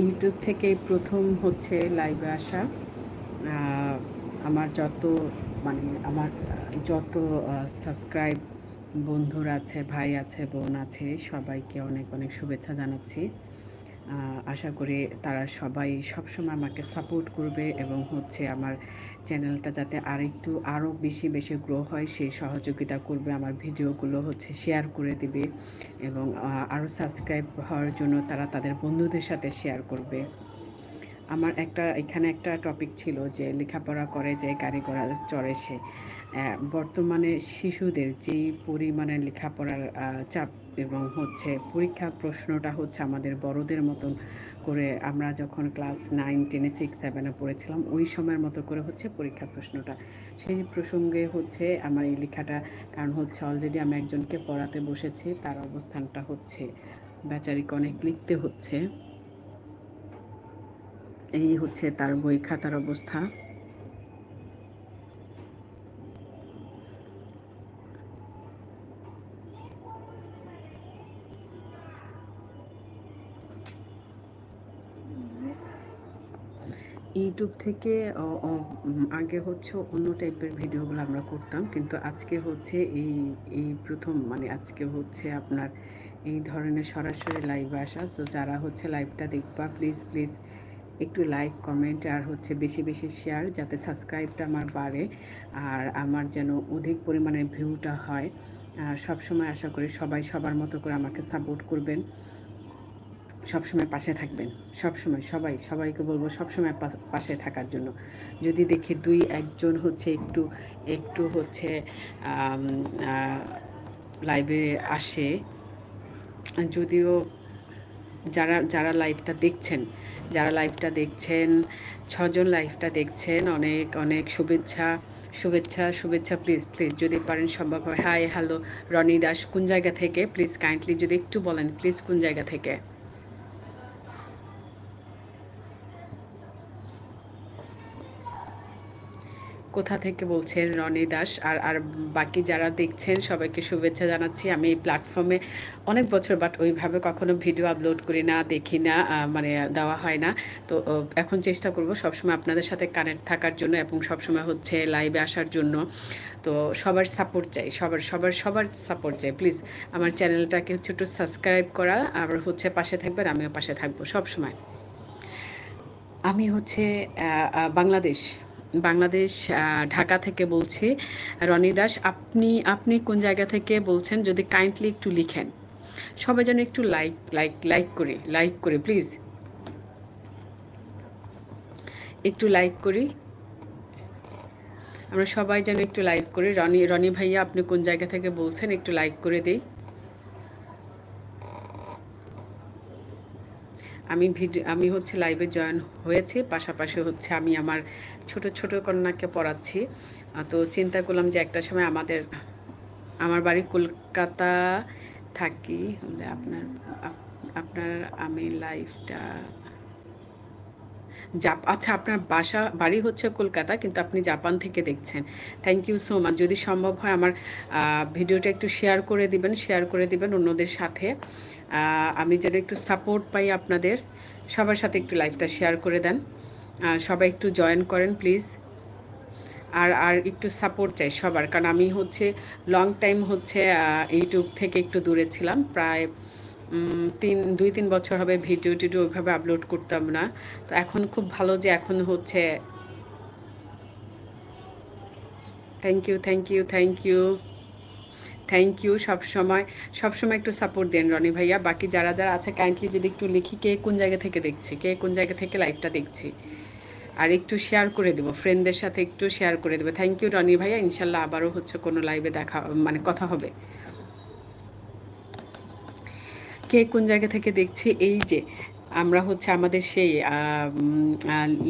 YouTube থেকে প্রথম হচ্ছে লাইভে আসা। আমার যত মানে আমার যত সাবস্ক্রাইব বন্ধুরা আছে, ভাই আছে, বোন আছে, সবাইকে অনেক অনেক শুভেচ্ছা জানাচ্ছি। আশা করি তারা সবাই সবসময় আমাকে সাপোর্ট করবে এবং হচ্ছে আমার চ্যানেলটা যাতে আরেকটু আরও বেশি বেশি গ্রো হয় সেই সহযোগিতা করবে, আমার ভিডিওগুলো হচ্ছে শেয়ার করে দিবে এবং আরও সাবস্ক্রাইব হওয়ার জন্য তারা তাদের বন্ধুদের সাথে শেয়ার করবে। আমার একটা, এখানে একটা টপিক ছিল যে লেখাপড়া করে যে গাড়ি ঘোড়া চড়ে সে। বর্তমানে শিশুদের যেই পরিমাণে লেখাপড়ার চাপ এবং হচ্ছে পরীক্ষা প্রশ্নটা হচ্ছে আমাদের বড়দের মতন করে আমরা যখন ক্লাস নাইন, টেনে সিক্স সেভেনে পড়েছিলাম, ওই সময়ের মতো করে হচ্ছে পরীক্ষা প্রশ্নটা। সেই প্রসঙ্গে হচ্ছে আমার এই লেখাটা, কারণ হচ্ছে অলরেডি আমি একজনকে পড়াতে বসেছি, তার অবস্থানটা হচ্ছে বেচারিকে অনেক লিখতে হচ্ছে। এই হচ্ছে তার বই খাতার অবস্থা। ইউটিউব থেকে আগে হচ্ছে অন্য টাইপের ভিডিওগুলো আমরা করতাম। কিন্তু আজকে হচ্ছে এই এই প্রথম মানে আজকে হচ্ছে আপনার এই ধরনের সরাসরি লাইভ আসা। সো যারা হচ্ছে লাইভটা দেখবা প্লিজ প্লিজ একটু লাইক কমেন্ট আর হচ্ছে বেশি বেশি শেয়ার যাতে সাবস্ক্রাইবটা আমার বাড়ে আর আমার যেন অধিক পরিমাণে ভিউটা হয়। আর সবসময় আশা করি সবাই সবার মতো করে আমাকে সাপোর্ট করবেন। সবসময় পাশে থাকবেন। সবসময়, সবাই, সবাইকে বলব সবসময় পাশে থাকার জন্য। যদি দেখি দুই, একজন হচ্ছে একটু একটু হচ্ছে লাইভে আসে, যদিও যারা যারা লাইভটা দেখছেন, যারা লাইভটা দেখছেন, ছজন লাইভটা দেখছেন, অনেক অনেক শুভেচ্ছা শুভেচ্ছা শুভেচ্ছা প্লিজ প্লিজ যদি পারেন সম্ভব হয়। হাই হ্যালো রনি দাস, কোন জায়গা থেকে? প্লিজ কাইন্ডলি যদি একটু বলেন প্লিজ কোন জায়গা থেকে? কোথা থেকে বলছেন রনি দাস? আর আর বাকি যারা দেখছেন, সবাইকে শুভেচ্ছা জানাচ্ছি। আমি এই প্ল্যাটফর্মে অনেক বছর বাট ওইভাবে কখনো ভিডিও আপলোড করি না, দেখি না মানে দেওয়া হয় না। তো এখন চেষ্টা করব সবসময় আপনাদের সাথে কানেক্ট থাকার জন্য এবং সবসময় হচ্ছে লাইভে আসার জন্য। তো সবার সাপোর্ট চাই, সবার সবার সবার সাপোর্ট চাই। প্লিজ আমার চ্যানেলটাকে হচ্ছে একটু সাবস্ক্রাইব করা, আর হচ্ছে পাশে থাকবেন, আমিও পাশে থাকব সবসময়। আমি হচ্ছে বাংলাদেশ। বাংলাদেশ ঢাকা থেকে বলছি। রনি দাস, আপনি আপনি কোন জায়গা থেকে বলছেন? যদি কাইন্ডলি একটু লিখেন। সবাই যেন একটু লাইক লাইক লাইক করি লাইক করি প্লিজ একটু লাইক করি। আমরা সবাই যেন একটু লাইক করি। রনি রনি ভাইয়া, আপনি কোন জায়গা থেকে বলছেন? একটু লাইক করে দিই। আমি ভিডিও আমি হচ্ছে লাইভে জয়েন হয়েছি, পাশাপাশি হচ্ছে আমি আমার ছোট ছোট কন্যাকে পড়াচ্ছি। তো চিন্তা করলাম যে একটা সময় আমাদের, আমার বাড়ি কলকাতা থাকি। আপনার আপনার আমি লাইভটা জাপ আচ্ছা আপনার বাসা, বাড়ি হচ্ছে কলকাতা, কিন্তু আপনি জাপান থেকে দেখছেন। থ্যাংক ইউ সো মাচ যদি সম্ভব হয় আমার ভিডিওটা একটু শেয়ার করে দিবেন শেয়ার করে দিবেন অন্যদের সাথে। আমি যেন একটু সাপোর্ট পাই আপনাদের, সবার সাথে একটু লাইভটা শেয়ার করে দেন। সবাই একটু জয়েন করেন প্লিজ আর আর একটু সাপোর্ট চাই সবার, কারণ আমি হচ্ছে লং টাইম হচ্ছে ইউটিউব থেকে একটু দূরে ছিলাম, প্রায় তিন, দুই, তিন বছর হবে ভিডিও টিডিও ওইভাবে আপলোড করতাম না। তো এখন খুব ভালো যে এখন হচ্ছে thank you thank you thank you thank you সবসময় সবসময় একটু সাপোর্ট দেন রনি ভাইয়া। বাকি যারা যারা আছে কাইন্ডলি যদি একটু লিখি কে কোন জায়গা থেকে দেখছি, কে কোন জায়গা থেকে লাইভটা দেখছি। আর একটু শেয়ার করে দেবো ফ্রেন্ডদের সাথে একটু শেয়ার করে দেবো। থ্যাংক ইউ রনি ভাইয়া, ইনশাল্লাহ আবারও হচ্ছে কোনো লাইভে দেখা মানে কথা হবে। কে কোন জায়গা থেকে দেখছি? এই যে, আমরা হচ্ছে আমাদের সেই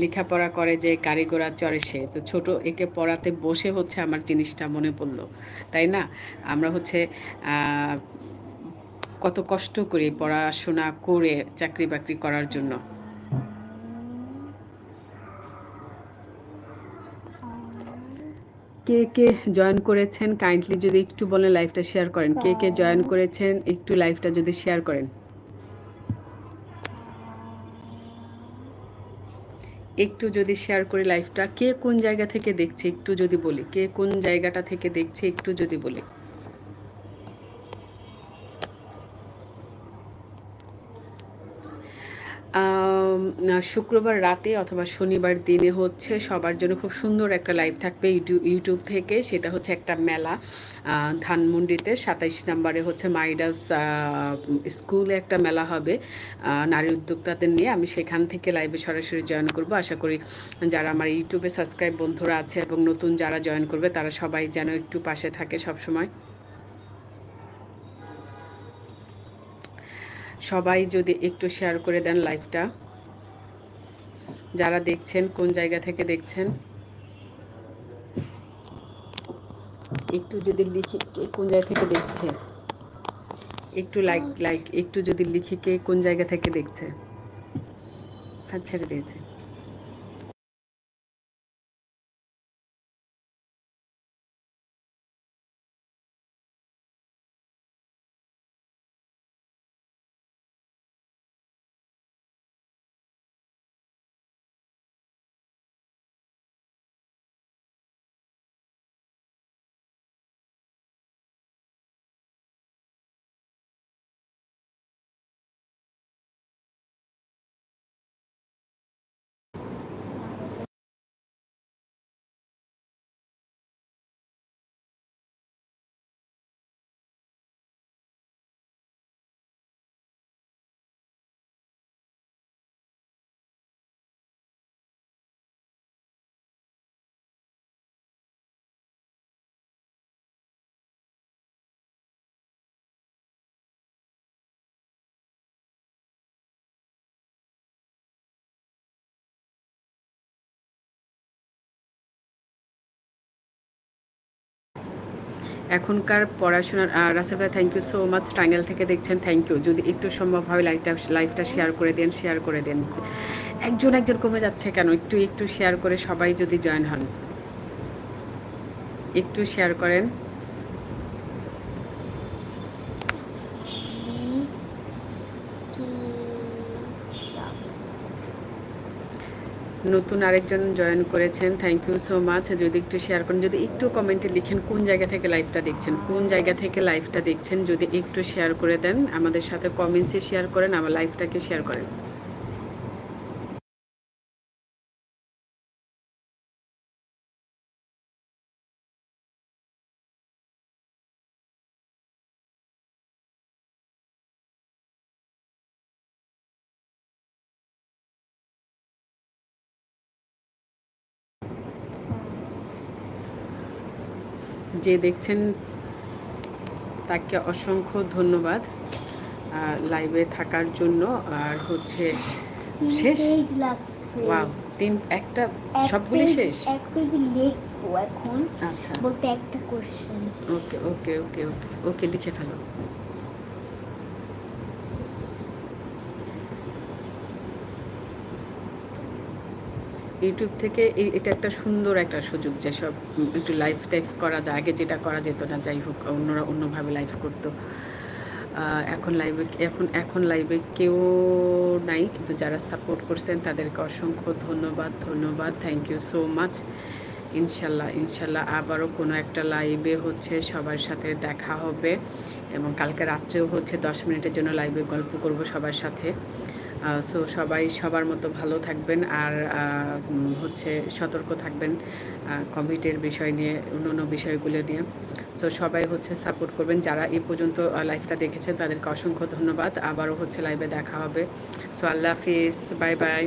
লেখাপড়া করে যে কারিগরার চরে চড়ে সে, তো ছোট একে পড়াতে বসে হচ্ছে আমার জিনিসটা মনে পড়ল, তাই না? আমরা হচ্ছে কত কষ্ট করি পড়াশোনা করে চাকরি বাকরি করার জন্য। কে কে জয়েন করেছেন? কাইন্ডলি যদি একটু বলেন লাইভটা শেয়ার করেন। কে কে জয়েন করেছেন? একটু লাইভটা যদি শেয়ার করেন। একটু যদি শেয়ার করি লাইফটা কে কোন জায়গা থেকে দেখছে? একটু যদি বলি। কে কোন জায়গাটা থেকে দেখছে? একটু যদি বলি। শুক্রবার রাতে অথবা শনিবার দিনে হচ্ছে সবার জন্য খুব সুন্দর একটা লাইভ থাকবে ইউটিউব থেকে। সেটা হচ্ছে একটা মেলা ধানমন্ডিতে। সাতাইশ নম্বরে হচ্ছে মাইডাস স্কুলে একটা মেলা হবে নারী উদ্যোক্তাদের নিয়ে। আমি সেখান থেকে লাইভে সরাসরি জয়েন করব। আশা করি যারা আমার ইউটিউবে সাবস্ক্রাইব বন্ধুরা আছে এবং নতুন যারা জয়েন করবে, তারা সবাই যেন একটু পাশে থাকে সবসময়। সবাই যদি একটু শেয়ার করে দেন লাইভটা যারা দেখছেন, কোন জায়গা থেকে দেখছেন? একটু যদি লিখি কে কোন জায়গা থেকে দেখছে? একটু লাইক লাইক একটু যদি লিখি কে কোন জায়গা থেকে দেখছে? ছেড়ে দিয়েছে। এখনকার পড়াশোনার রাসেল ভাই thank you so much Tangail থেকে দেখছেন থ্যাংক ইউ যদি একটু সম্ভব হয় লাইভটা লাইভটা শেয়ার করে দেন শেয়ার করে দেন। একজন একজন কমে যাচ্ছে কেন? একটু একটু শেয়ার করে সবাই যদি জয়েন হন। একটু শেয়ার করেন। নতুন আরেকজন জয়েন করেছেন থ্যাংক ইউ সো মাচ যদি একটু শেয়ার করেন, যদি একটু কমেন্টে লিখেন কোন জায়গা থেকে লাইভটা দেখছেন, কোন জায়গা থেকে লাইভটা দেখছেন, যদি একটু শেয়ার করে দেন, আমাদের সাথে কমেন্টসে শেয়ার করেন, আমার লাইভটাকে শেয়ার করেন। যে দেখছেন তাকে অসংখ্য ধন্যবাদ লাইভে থাকার জন্য। আর হচ্ছে শেষ? ওয়াও তিন একটা সবগুলি শেষ? এক পেজ লিখব এখন। আচ্ছা। বলতে একটা কোশ্চেন ওকে ওকে ওকে ওকে ওকে লিখে ফেলো। ইউটিউব থেকে এটা একটা সুন্দর একটা সুযোগ যেসব একটু লাইফ টাইপ করা যায়। আগে যেটা করা যেত না, যাই হোক, অন্যরা অন্যভাবে লাইফ করতো। এখন লাইভে এখন এখন লাইভে কেউ নাই, কিন্তু যারা সাপোর্ট করছেন, তাদেরকে অসংখ্য ধন্যবাদ ধন্যবাদ। থ্যাংক ইউ সো মাচ ইনশাল্লাহ ইনশাল্লাহ আবারও কোনো একটা লাইভে হচ্ছে সবার সাথে দেখা হবে এবং কালকে রাত্রেও হচ্ছে দশ মিনিটের জন্য লাইভে গল্প করব সবার সাথে। সো সবাই সবার মতো ভালো থাকবেন আর হচ্ছে সতর্ক থাকবেন কোভিডের বিষয় নিয়ে, অন্য বিষয়গুলো নিয়ে। সো সবাই হচ্ছে সাপোর্ট করবেন। যারা এই পর্যন্ত লাইভটা দেখেছেন তাদেরকে অসংখ্য ধন্যবাদ। আবারও হচ্ছে লাইভে দেখা হবে। সো আল্লাহ হাফিজ। Bye bye